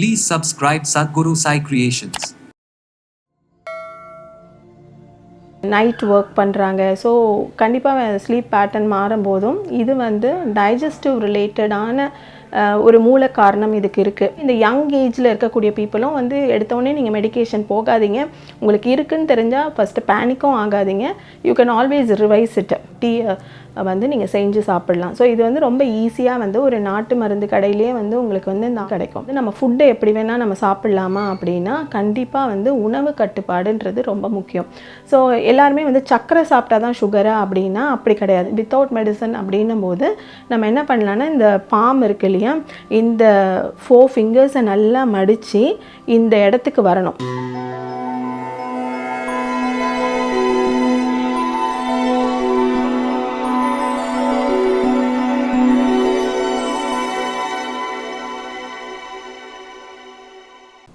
Please subscribe Sadhguru Sai Creations. Night work பண்ணுறாங்க so கண்டிப்பாக sleep pattern மாறும்போதும் இது வந்து டைஜஸ்டிவ் ரிலேட்டடான ஒரு மூல காரணம் இதுக்கு இருக்குது இந்த யங் ஏஜில் இருக்கக்கூடிய பீப்புளும் வந்து எடுத்தோடனே நீங்கள் மெடிகேஷன் போகாதீங்க. உங்களுக்கு இருக்குன்னு தெரிஞ்சால் ஃபஸ்ட்டு பேனிக்கும் ஆகாதீங்க. You can always revise it டீயை வந்து நீங்கள் செஞ்சு சாப்பிடலாம். ஸோ இது வந்து ரொம்ப ஈஸியாக வந்து ஒரு நாட்டு மருந்து கடையிலேயே வந்து உங்களுக்கு வந்து இந்த கிடைக்கும். நம்ம ஃபுட்டை எப்படி வேணால் நம்ம சாப்பிட்லாமா அப்படின்னா கண்டிப்பாக வந்து உணவு கட்டுப்பாடுன்றது ரொம்ப முக்கியம். ஸோ எல்லாருமே வந்து சக்கரை சாப்பிட்டா தான் சுகரா அப்படின்னா அப்படி கிடையாது. வித்தவுட் மெடிசன் அப்படின்னும் போது நம்ம என்ன பண்ணலான்னா இந்த பாம் இருக்கு இல்லையா இந்த ஃபோர் ஃபிங்கர்ஸை நல்லா மடித்து இந்த இடத்துக்கு வரணும்.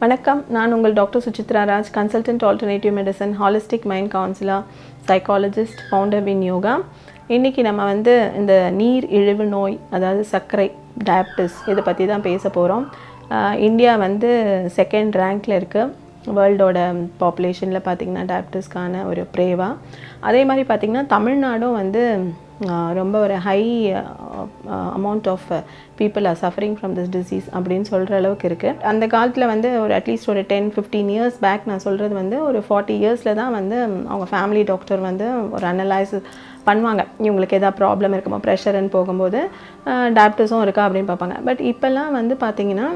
வணக்கம். நான் உங்கள் doctor Suchitra Raj consultant alternative medicine holistic mind counsellor psychologist founder win yoga. இன்றைக்கி நம்ம வந்து இந்த நீர் இழிவு நோய் அதாவது சர்க்கரை டயபிட்டிஸ் இதை பற்றி தான் பேச போகிறோம் இந்தியா வந்து செகண்ட் ரேங்க்கில் இருக்குது வேர்ல்டோட பாப்புலேஷனில் பார்த்திங்கன்னா டயபிட்டிஸ்க்கான ஒரு ப்ரேவா அதே மாதிரி பார்த்திங்கன்னா தமிழ்நாடும் வந்து ரொம்ப ஒரு high amount of people are suffering from this disease அப்படின்னு சொல்கிற அளவுக்கு இருக்குது அந்த காலத்தில் வந்து ஒரு அட்லீஸ்ட் ஒரு டென் ஃபிஃப்டீன் இயர்ஸ் பேக் நான் சொல்கிறது வந்து ஒரு ஃபார்ட்டி இயர்ஸில் தான் வந்து அவங்க ஃபேமிலி டாக்டர் வந்து ஒரு அனலைசிஸ் பண்ணுவாங்க. இவங்களுக்கு எதாவது ப்ராப்ளம் இருக்குமா ப்ரெஷர்னு போகும்போது டயபிட்டிஸும் இருக்கா அப்படின்னு பார்ப்பாங்க. பட் இப்போல்லாம் வந்து பார்த்திங்கன்னா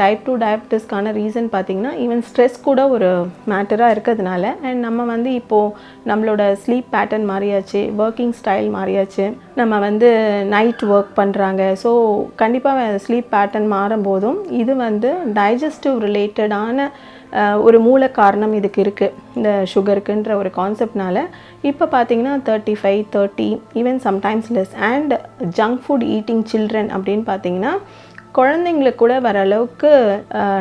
டைப் டூ டயபிட்டிஸ்க்கான ரீசன் பார்த்திங்கன்னா ஈவன் ஸ்ட்ரெஸ் கூட ஒரு மேட்டராக இருக்கிறதுனால அண்ட் நம்ம வந்து இப்போது நம்மளோட ஸ்லீப் பேட்டர்ன் மாறியாச்சு ஒர்க்கிங் ஸ்டைல் மாறியாச்சு நம்ம வந்து நைட் ஒர்க் பண்ணுறாங்க ஸோ கண்டிப்பாக ஸ்லீப் பேட்டர்ன் மாறும்போதும் இது வந்து டைஜஸ்டிவ் ரிலேட்டடான ஒரு மூல காரணம் இதுக்கு இருக்குது இந்த சுகருக்குன்ற ஒரு கான்செப்ட்னால இப்போ பார்த்தீங்கன்னா thirty five thirty even sometimes less and junk food eating children அப்படின்னு பார்த்தீங்கன்னா குழந்தைங்களுக்கு கூட வர அளவுக்கு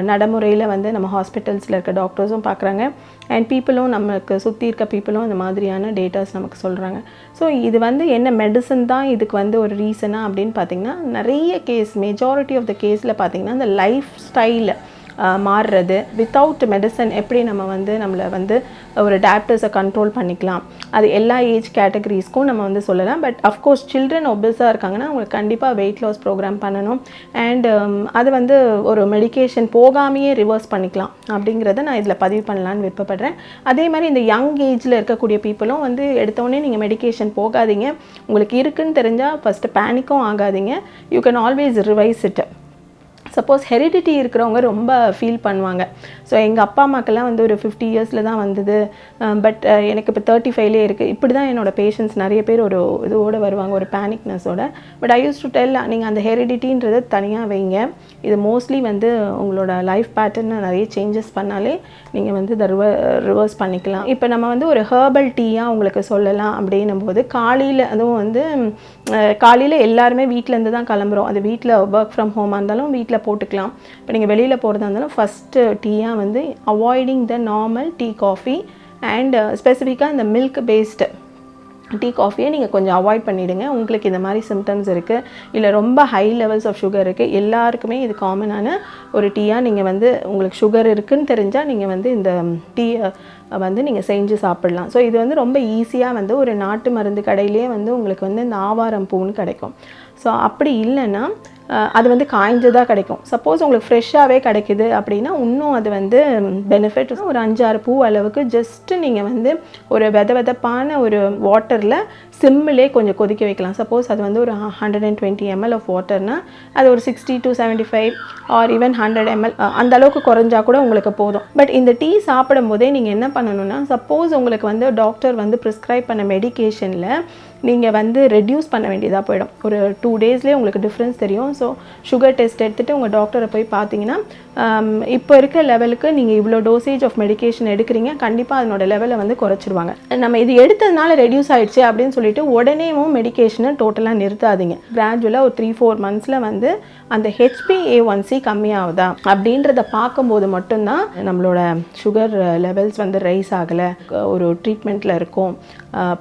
நடைமுறையில் வந்து நம்ம ஹாஸ்பிட்டல்ஸில் இருக்க டாக்டர்ஸும் பார்க்குறாங்க அண்ட் பீப்புளும் நமக்கு சுற்றி இருக்க பீப்புளும் இந்த மாதிரியான டேட்டாஸ் நமக்கு சொல்கிறாங்க ஸோ இது வந்து என்ன மெடிசன் தான் இதுக்கு வந்து ஒரு ரீசனாக அப்படின்னு பார்த்தீங்கன்னா நிறைய கேஸ் மெஜாரிட்டி ஆஃப் த கேஸில் பார்த்தீங்கன்னா இந்த லைஃப் ஸ்டைல் மாறுறது. வித்தவுட் மெடிசன் எப்படி நம்ம வந்து நம்மளை வந்து ஒரு டேப்டர்ஸை கண்ட்ரோல் பண்ணிக்கலாம்? அது எல்லா ஏஜ் கேட்டகரிஸ்க்கும் நம்ம வந்து சொல்லலாம். பட் அஃப்கோர்ஸ் சில்ட்ரன் ஒபிஸாக இருக்காங்கன்னா அவங்களுக்கு கண்டிப்பாக வெயிட் லாஸ் ப்ரோக்ராம் பண்ணணும். அண்ட் um, அது வந்து ஒரு மெடிக்கேஷன் போகாமையே ரிவர்ஸ் பண்ணிக்கலாம் அப்படிங்கிறத நான் இதில் பதிவு பண்ணலான்னு விருப்பப்படுறேன். அதே மாதிரி இந்த யங் ஏஜில் இருக்கக்கூடிய பீப்புளும் வந்து எடுத்தோடனே நீங்கள் மெடிக்கேஷன் போகாதீங்க. உங்களுக்கு இருக்குன்னு தெரிஞ்சால் ஃபஸ்ட்டு பேனிக்கும் ஆகாதீங்க. You can always revise it suppose heredity இருக்கிறவங்க ரொம்ப ஃபீல் பண்ணுவாங்க. ஸோ எங்கள் அப்பா அம்மாக்கெல்லாம் வந்து ஒரு ஃபிஃப்டி இயர்ஸில் தான் வந்தது. பட் எனக்கு இப்போ தேர்ட்டி ஃபைவ்லே இருக்குது இப்படி தான் என்னோடய பேஷண்ட்ஸ் நிறைய பேர் ஒரு இதோடு வருவாங்க ஒரு பேனிக்னஸோட but I use to tell நீங்கள் அந்த ஹெரிடிட்டின்றதை தனியாக வைங்க. இது மோஸ்ட்லி வந்து உங்களோட லைஃப் பேட்டர்னை நிறைய சேஞ்சஸ் பண்ணாலே நீங்கள் வந்து இதை ரிவ ரிவர்ஸ் பண்ணிக்கலாம். இப்போ நம்ம வந்து ஒரு ஹேர்பல் டீயாக உங்களுக்கு சொல்லலாம் அப்படின்னும் போது காலையில் அதுவும் வந்து காலையில் எல்லாருமே வீட்டிலேருந்து தான் கிளம்புறோம். அது வீட்டில் ஒர்க் ஃப்ரம் ஹோமாக இருந்தாலும் வீட்டில் போட்டுக்கலாம். இப்போ நீங்கள் வெளியில் போகிறதா இருந்தாலும் ஃபஸ்ட்டு டீயாக வந்து avoiding the normal tea coffee and ஸ்பெசிஃபிக்காக இந்த மில்க் பேஸ்டு டீ காஃபியை நீங்கள் கொஞ்சம் அவாய்ட் பண்ணிவிடுங்க உங்களுக்கு இந்த மாதிரி சிம்டம்ஸ் இருக்குது இல்லை ரொம்ப ஹை லெவல்ஸ் ஆஃப் சுகர் இருக்குது எல்லாருக்குமே இது காமனான ஒரு டீயாக நீங்கள் வந்து உங்களுக்கு சுகர் இருக்குதுன்னு தெரிஞ்சால் நீங்கள் வந்து இந்த டீயை வந்து நீங்கள் செஞ்சு சாப்பிட்லாம். ஸோ இது வந்து ரொம்ப ஈஸியாக வந்து ஒரு நாட்டு மருந்து கடையிலே வந்து உங்களுக்கு வந்து இந்த ஆவாரம் பூன்னு கிடைக்கும். ஸோ அப்படி இல்லைன்னா அது வந்து காய்ஞ்சதாக கிடைக்கும். சப்போஸ் உங்களுக்கு ஃப்ரெஷ்ஷாகவே கிடைக்குது அப்படின்னா இன்னும் அது வந்து பெனிஃபிட் ஒரு அஞ்சாறு பூ அளவுக்கு ஜஸ்ட்டு நீங்கள் வந்து ஒரு வெத வெதப்பான ஒரு வாட்டரில் சிம்மிலே கொஞ்சம் கொதிக்க வைக்கலாம். சப்போஸ் அது வந்து ஒரு hundred and twenty ML of வாட்டர்னால் அது ஒரு sixty to seventy five or even hundred ML அந்த அளவுக்கு குறைஞ்சா கூட உங்களுக்கு போதும். பட் இந்த டீ சாப்பிடும் போதே நீங்கள் என்ன பண்ணணும்னா சப்போஸ் உங்களுக்கு வந்து டாக்டர் வந்து ப்ரிஸ்கிரைப் பண்ண மெடிக்கேஷனில் நீங்கள் வந்து ரெடியூஸ் பண்ண வேண்டியதாக போயிடும். ஒரு டூ டேஸ்லேயே உங்களுக்கு டிஃப்ரென்ஸ் தெரியும். ஸோ சுகர் டெஸ்ட் எடுத்துகிட்டு உங்கள் டாக்டரை போய் பார்த்தீங்கன்னா இப்போ இருக்க லெவலுக்கு நீங்கள் இவ்வளோ டோசேஜ் ஆஃப் மெடிக்கேஷன் எடுக்கிறீங்க கண்டிப்பாக அதனோட லெவலை வந்து குறைச்சிருவாங்க. நம்ம இது எடுத்ததுனால ரெடியூஸ் ஆகிடுச்சு அப்படின்னு சொல்லிட்டு உடனேவும் மெடிக்கேஷனை டோட்டலாக நிறுத்தாதீங்க. கிராஜுவலாக ஒரு த்ரீ ஃபோர் மந்த்ஸில் வந்து அந்த ஹெச்பிஏ ஒன் சி கம்மியாகுதா அப்படின்றத பார்க்கும்போது மட்டும்தான் நம்மளோட சுகர் லெவல்ஸ் uh, வந்து ரைஸ் ஆகலை. ஒரு ட்ரீட்மெண்ட்டில் இருக்கும்.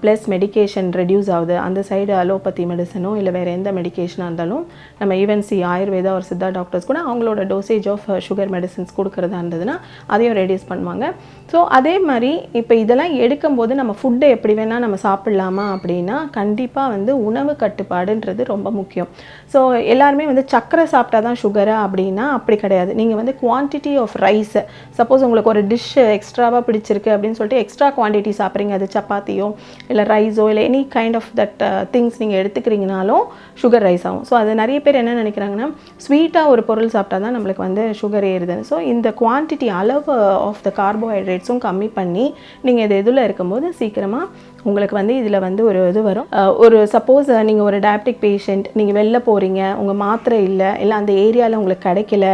ப்ளஸ் மெடிகேஷன் ரெடியூஸ் ஆகுது. அந்த சைடு அலோபதி மெடிசனோ இல்லை வேறு எந்த மெடிகேஷனாக இருந்தாலும் நம்ம ஈவன் சி ஆயுர்வேதா ஒரு சித்தா டாக்டர்ஸ் கூட அவங்களோட டோசேஜ் ஆஃப் சுகர் மெடிசன்ஸ் கொடுக்குறதா இருந்ததுன்னா அதையும் ரெடியூஸ் பண்ணுவாங்க. ஸோ அதே மாதிரி இப்போ இதெல்லாம் எடுக்கும்போது நம்ம ஃபுட்டை எப்படி வேணால் நம்ம சாப்பிட்லாமா அப்படின்னா கண்டிப்பாக வந்து உணவு கட்டுப்பாடுன்றது ரொம்ப முக்கியம். ஸோ எல்லாருமே வந்து சர்க்கரை சாப்பிட்டா தான் சுகரா அப்படின்னா அப்படி கிடையாது. நீங்கள் வந்து குவான்டிட்டி ஆஃப் ரைஸ் சப்போஸ் உங்களுக்கு ஒரு டிஷ் எக்ஸ்ட்ராவாக பிடிச்சிருக்கு அப்படின்னு சொல்லிட்டு எக்ஸ்ட்ரா குவான்டிட்டி சாப்பிட்றீங்க. அது சப்பாத்தியோ இல்லை ரைஸோ இல்லை any kind of that things நீங்கள் எடுத்துக்கிறீங்கனாலும் சுகர் ரைஸ் ஆகும். ஸோ அது நிறைய பேர் என்ன நினைக்கிறாங்கன்னா ஸ்வீட்டாக ஒரு பொருள் சாப்பிட்டா தான் நம்மளுக்கு வந்து சுகர் ஏறுது. ஸோ இந்த குவான்டிட்டி அளவு ஆஃப் த கார்போஹைட்ரேட்ஸும் கம்மி பண்ணி நீங்கள் இது இதில் இருக்கும்போது சீக்கிரமாக உங்களுக்கு வந்து இதில் வந்து ஒரு இது வரும். ஒரு சப்போஸ் நீங்கள் ஒரு டயபெட்டிக் பேஷண்ட் நீங்கள் வெளில போகிறீங்க உங்கள் மாத்திரை இல்லை இல்லை அந்த ஏரியாவில் உங்களுக்கு கிடைக்கல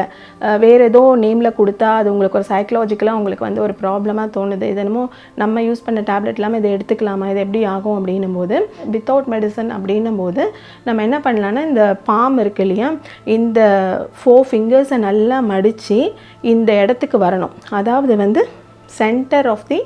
வேறு ஏதோ நேமில் கொடுத்தா அது உங்களுக்கு ஒரு சைக்கலாஜிக்கலாக உங்களுக்கு வந்து ஒரு ப்ராப்ளமாக தோணுது. இதனமோ நம்ம யூஸ் பண்ண டேப்லெட் இல்லாமல் இதை எடுத்துக்கலாமா? இது எப்படி ஆகும் அப்படின்னும் போது வித்தவுட் மெடிசன் அப்படின்னும் போது நம்ம என்ன பண்ணலான்னா இந்த பாம் இருக்கு இல்லையா இந்த ஃபோர் ஃபிங்கர்ஸை நல்லா மடித்து இந்த இடத்துக்கு வரணும். அதாவது வந்து சென்டர் ஆஃப் தி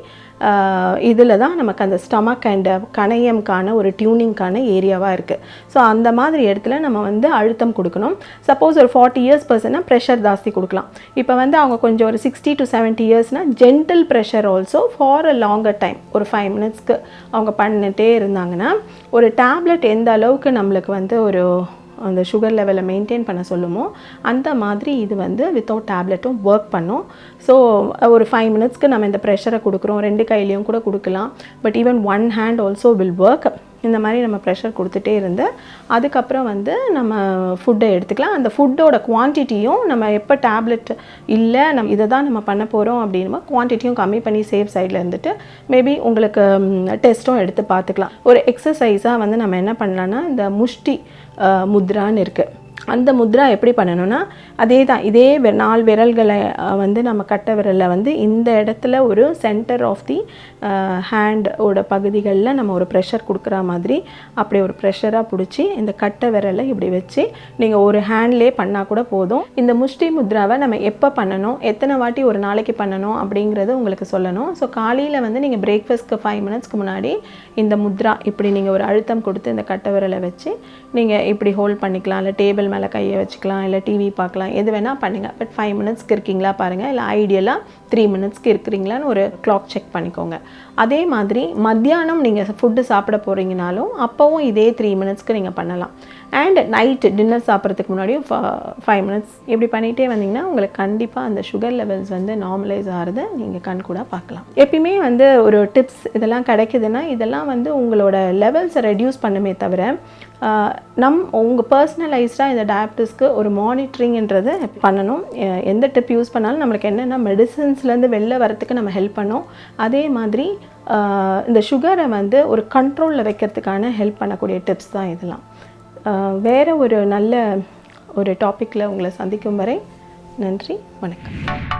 இதில் தான் நமக்கு அந்த ஸ்டமக் அண்ட் கணையம்கான ஒரு டியூனிங்கான ஏரியாவாக இருக்குது ஸோ அந்த மாதிரி இடத்துல நம்ம வந்து அழுத்தம் கொடுக்கணும். சப்போஸ் ஒரு ஃபார்ட்டி இயர்ஸ் பர்சன்னா ப்ரெஷர் ஜாஸ்தி கொடுக்கலாம். இப்போ வந்து அவங்க கொஞ்சம் ஒரு sixty to seventy இயர்ஸ்னால் gentle pressure also for a longer time ஒரு ஃபைவ் மினிட்ஸ்க்கு அவங்க பண்ணிட்டே இருந்தாங்கன்னா ஒரு டேப்லெட் எந்த அளவுக்கு நம்மளுக்கு வந்து ஒரு அந்த சுகர் லெவலை மெயின்டைன் பண்ண சொல்லுமோ அந்த மாதிரி இது வந்து வித்தவுட் டேப்லெட்டும் ஒர்க் பண்ணும். ஸோ ஒரு ஃபைவ் மினிட்ஸ்க்கு நம்ம இந்த ப்ரெஷரை கொடுக்குறோம் ரெண்டு கையிலையும் கூட கொடுக்கலாம். But even one hand also will work இந்த மாதிரி நம்ம ப்ரெஷர் கொடுத்துட்டே இருந்து அதுக்கப்புறம் வந்து நம்ம ஃபுட்டை எடுத்துக்கலாம். அந்த ஃபுட்டோட குவான்டிட்டியும் நம்ம எப்போ டேப்லெட் இல்லை நம்ம இதை தான் நம்ம பண்ண போகிறோம் அப்படின்னா குவான்டிட்டியும் கம்மி பண்ணி சேஃப் சைடில் இருந்துட்டு மேபி உங்களுக்கு டெஸ்ட்டும் எடுத்து பார்த்துக்கலாம். ஒரு எக்ஸசைஸாக வந்து நம்ம என்ன பண்ணலான்னா இந்த முஷ்டி முத்ரான்னு இருக்குது அந்த முத்ரா எப்படி பண்ணணும்னா அதே தான் இதே நாலு விரல்களை வந்து நம்ம கட்டை விரலில் வந்து இந்த இடத்துல ஒரு சென்டர் ஆஃப் தி ஹேண்டோட பகுதிகளில் நம்ம ஒரு ப்ரெஷர் கொடுக்குற மாதிரி அப்படி ஒரு ப்ரெஷராக பிடிச்சி இந்த கட்டை விரலை இப்படி வச்சு நீங்கள் ஒரு ஹேண்ட்லே பண்ணால் கூட போதும். இந்த முஷ்டி முத்ராவை நம்ம எப்போ பண்ணணும் எத்தனை வாட்டி ஒரு நாளைக்கு பண்ணணும் அப்படிங்கிறது உங்களுக்கு சொல்லணும். ஸோ காலையில் வந்து நீங்கள் பிரேக்ஃபாஸ்ட்க்கு ஃபைவ் மினிட்ஸ்க்கு முன்னாடி இந்த முத்ரா இப்படி நீங்கள் ஒரு அழுத்தம் கொடுத்து இந்த கட்டை விரலை வச்சு நீங்கள் இப்படி ஹோல்ட் பண்ணிக்கலாம். இல்லை டேபிள் மேலே கையை வச்சுக்கலாம் இல்லை டிவி பார்க்கலாம் எது வேணால் பண்ணுங்கள் பட் ஃபைவ் மினிட்ஸ்க்கு இருக்கீங்களா பாருங்கள் இல்லை ஐடியலாக த்ரீ மினிட்ஸ்க்கு இருக்கிறீங்களான்னு ஒரு கிளாக் செக் பண்ணிக்கோங்க. அதே மாதிரி மத்தியானம் நீங்கள் ஃபுட்டு சாப்பிட போகிறீங்கனாலும் அப்போவும் இதே த்ரீ மினிட்ஸ்க்கு நீங்கள் பண்ணலாம். அண்ட் நைட்டு டின்னர் சாப்பிட்றதுக்கு முன்னாடியும் ஃபைவ் மினிட்ஸ் இப்படி பண்ணிகிட்டே வந்தீங்கன்னா உங்களுக்கு கண்டிப்பாக அந்த சுகர் லெவல்ஸ் வந்து நார்மலைஸ் ஆகிறத நீங்கள் கண் கூட பார்க்கலாம். எப்பயுமே வந்து ஒரு டிப்ஸ் இதெல்லாம் கிடைக்குதுன்னா இதெல்லாம் வந்து உங்களோட லெவல்ஸை ரெடியூஸ் பண்ணுமே தவிர நம் உங்கள் பர்சனலைஸ்டாக இந்த டயபிட்டிஸ்க்கு ஒரு மானிட்டரிங்ன்றது பண்ணணும். எந்த டிப் யூஸ் பண்ணாலும் நம்மளுக்கு என்னென்ன மெடிசின்ஸ்லேருந்து வெளில வரத்துக்கு நம்ம ஹெல்ப் பண்ணோம். அதே மாதிரி இந்த சுகரை வந்து ஒரு கண்ட்ரோலில் வைக்கிறதுக்கான ஹெல்ப் பண்ணக்கூடிய டிப்ஸ் தான் இதெல்லாம். வேற ஒரு நல்ல ஒரு டாப்பிக்கில் உங்களை சந்திக்கும் வரை நன்றி வணக்கம்.